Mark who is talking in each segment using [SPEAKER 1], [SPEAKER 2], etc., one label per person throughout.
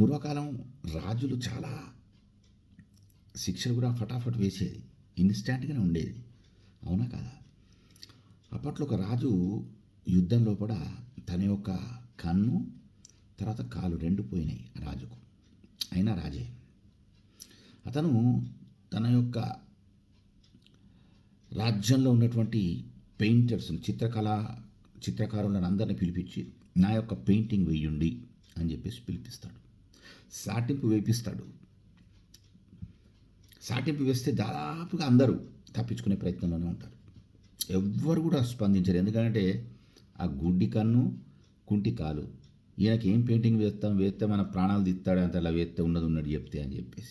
[SPEAKER 1] పూర్వకాలం రాజులు చాలా శిక్షలు కూడా ఫటాఫట్ వేసేది ఇన్స్టాంట్గానే ఉండేది. అవునా కదా? అప్పట్లో ఒక రాజు యుద్ధంలో కూడా తన యొక్క కన్ను తర్వాత కాలు రెండు పోయినాయి రాజుకు. అయినా రాజే. అతను తన యొక్క రాజ్యంలో ఉన్నటువంటి పెయింటర్స్ చిత్రకళ చిత్రకారులను అందరిని పిలిపించి నా యొక్క పెయింటింగ్ వేయండి అని చెప్పేసి పిలిపిస్తాడు. సాటింపు వేపిస్తాడు. సాటింపు వేస్తే దాదాపుగా అందరూ తప్పించుకునే ప్రయత్నంలోనే ఉంటారు. ఎవ్వరు కూడా స్పందించరు. ఎందుకంటే ఆ గుడ్డి కన్ను కుంటి కాలు ఈయనకి ఏం పెయింటింగ్ వేస్తాం వేస్తే మన ప్రాణాలు తీస్తాడు అంత అలా వేస్తే ఉన్నది ఉన్నది చెప్తే అని చెప్పేసి.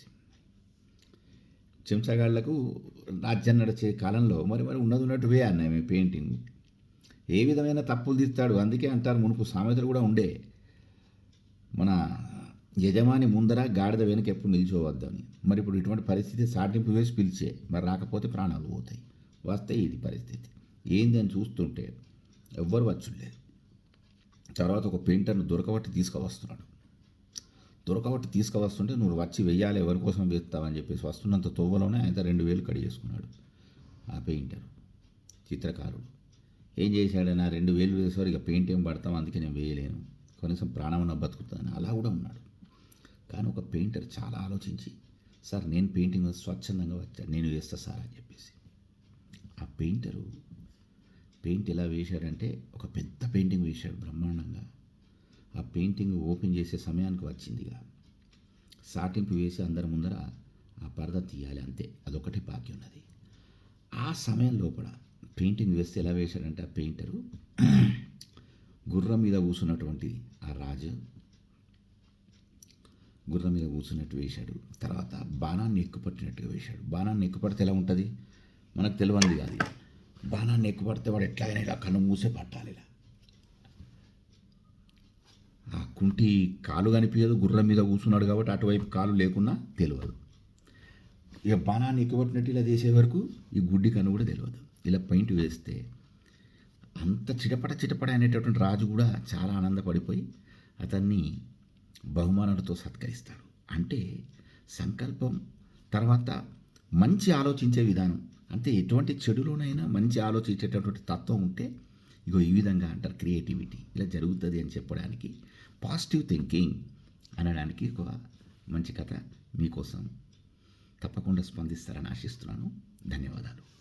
[SPEAKER 1] చెంచగాళ్ళకు రాజ్యం నడిచే కాలంలో మరి మరి ఉన్నది ఉన్నట్టు వే అన్నాయి పెయింటింగ్. ఏ విధమైన తప్పులు తీస్తాడు? అందుకే అంటారు మునుపు సామెతలు కూడా ఉండే. మన యజమాని ముందర గాడిద వెనుక ఎప్పుడు నిలిచోవద్దని మరి ఇప్పుడు ఇటువంటి పరిస్థితి సాటింపు వేసి పిలిచే మరి రాకపోతే ప్రాణాలు పోతాయి. వస్తే ఇది పరిస్థితి. ఏంది అని చూస్తుంటే ఎవ్వరు వచ్చులేదు. తర్వాత ఒక పెయింటర్ను దొరకబట్టి తీసుకువస్తున్నాడు. దొరకబట్టి తీసుకువస్తుంటే నువ్వు వచ్చి వెయ్యాలి ఎవరి కోసం వేస్తావని చెప్పేసి వస్తున్నంత తొవ్వలోనే ఆయన రెండు వేలు కడి చేసుకున్నాడు ఆ పెయింటర్ చిత్రకారుడు. ఏం చేశాడు? రెండు వేలు వేసేవారు ఇక పెయింట్ ఏం పడతాం అందుకే నేను వేయలేను. కనీసం ప్రాణం ఉన్న బతుకుతుందని అలా కూడా ఉన్నాడు. కానీ ఒక పెయింటర్ చాలా ఆలోచించి సార్ నేను పెయింటింగ్ స్వచ్ఛందంగా వచ్చాను నేను వేస్తా సార్ అని చెప్పేసి. ఆ పెయింటరు పెయింట్ ఎలా వేశాడంటే ఒక పెద్ద పెయింటింగ్ వేశాడు బ్రహ్మాండంగా. ఆ పెయింటింగ్ ఓపెన్ చేసే సమయానికి వచ్చిందిగా. సాటింపు వేసి అందరి ముందర ఆ పరద తీయాలి అంతే అదొకటి బాకీ ఉన్నది ఆ సమయం లోపల పెయింటింగ్ వేస్తే ఎలా వేశాడంటే ఆ పెయింటరు గుర్రం మీద కూర్చున్నటువంటిది ఆ రాజు గుర్రం మీద కూర్చున్నట్టు వేశాడు. తర్వాత బాణాన్ని ఎక్కుపట్టినట్టుగా వేశాడు. బాణాన్ని ఎక్కుపడితే ఎలా ఉంటుంది? మనకు తెలియంది కాదు. బాణాన్ని ఎక్కుపడితే వాడు ఎట్లాగైనా ఇలా కన్ను మూసే పట్టాలి ఇలా. ఆ కుంటి కాలు కనిపించదు గుర్రం మీద కూర్చున్నాడు కాబట్టి అటువైపు కాలు లేకున్నా తెలియదు. ఇక బాణాన్ని ఎక్కుపట్టినట్టు ఇలా చేసే వరకు ఈ గుడ్డి కన్ను కూడా తెలియదు. ఇలా పెయింట్ వేస్తే అంత చిటపట చిటపట అనేటటువంటి రాజు కూడా చాలా ఆనందపడిపోయి అతన్ని బహుమానాలతో సత్కరిస్తారు. అంటే సంకల్పం తర్వాత మంచి ఆలోచించే విధానం. అంటే ఎటువంటి చెడులోనైనా మంచి ఆలోచించేటటువంటి తత్వం ఉంటే ఇగో ఈ విధంగా అంటారు క్రియేటివిటీ. ఇలా జరుగుతుంది అని చెప్పడానికి పాజిటివ్ థింకింగ్ అనడానికి ఒక మంచి కథ మీకోసం తప్పకుండా స్పందిస్తారని ఆశిస్తున్నాను. ధన్యవాదాలు.